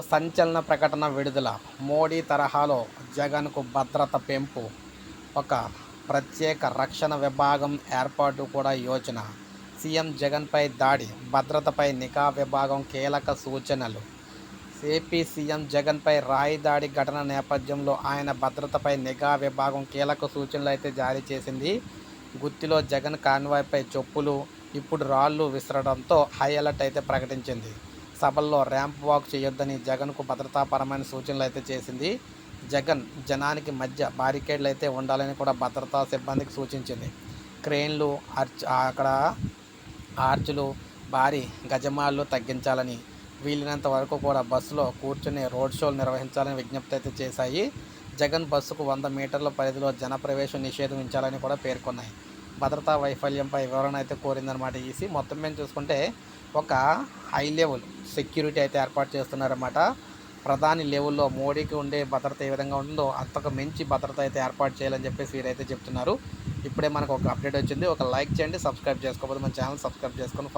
సంచలన ప్రకటన విడుదల. మోడీ తరహాలో జగన్కు భద్రత పెంపు. ఒక ప్రత్యేక రక్షణ విభాగం ఏర్పాటు కూడా యోచన. సీఎం జగన్పై దాడి భద్రతపై నిఘా విభాగం కీలక సూచనలు. ఏపీ సీఎం జగన్పై రాయి దాడి ఘటన నేపథ్యంలో ఆయన భద్రతపై నిఘా విభాగం కీలక సూచనలు అయితే జారీ చేసింది. గుత్తిలో జగన్ కాన్వాయ్పై చెప్పులు ఇప్పుడు రాళ్ళు విసరడంతో హై అలర్ట్ అయితే ప్రకటించింది. సభల్లో ర్యాంప్ వాక్ చేయొద్దని జగన్కు భద్రతాపరమైన సూచనలు అయితే చేసింది. జగన్ జనానికి మధ్య బారికేడ్లు అయితే ఉండాలని కూడా భద్రతా సిబ్బందికి సూచించింది. క్రెయిన్లు ఆర్చ్ అక్కడ ఆర్చులు భారీ గజమాలు తగ్గించాలని వీలైనంత వరకు కూడా బస్సులో కూర్చుని రోడ్ షోలు నిర్వహించాలని విజ్ఞప్తి అయితే చేశాయి. జగన్ బస్సుకు వంద మీటర్ల పరిధిలో జనప్రవేశం నిషేధించాలని కూడా పేర్కొన్నాయి. భద్రతా వైఫల్యంపై వివరణ అయితే కోరిందనమాట ఈసీ. మొత్తం మేము చూసుకుంటే ఒక హై లెవెల్ సెక్యూరిటీ అయితే ఏర్పాటు చేస్తున్నారన్నమాట. ప్రధాని లెవెల్లో మోడీకి ఉండే భద్రత ఏ విధంగా ఉంటుందో అంతకు మించి భద్రత అయితే ఏర్పాటు చేయాలని చెప్పేసి వీరైతే చెప్తున్నారు. ఇప్పుడే మనకు ఒక అప్డేట్ వచ్చింది. ఒక లైక్ చేయండి సబ్స్క్రైబ్ చేసుకోకపోతే మన ఛానల్ సబ్స్క్రైబ్ చేసుకొని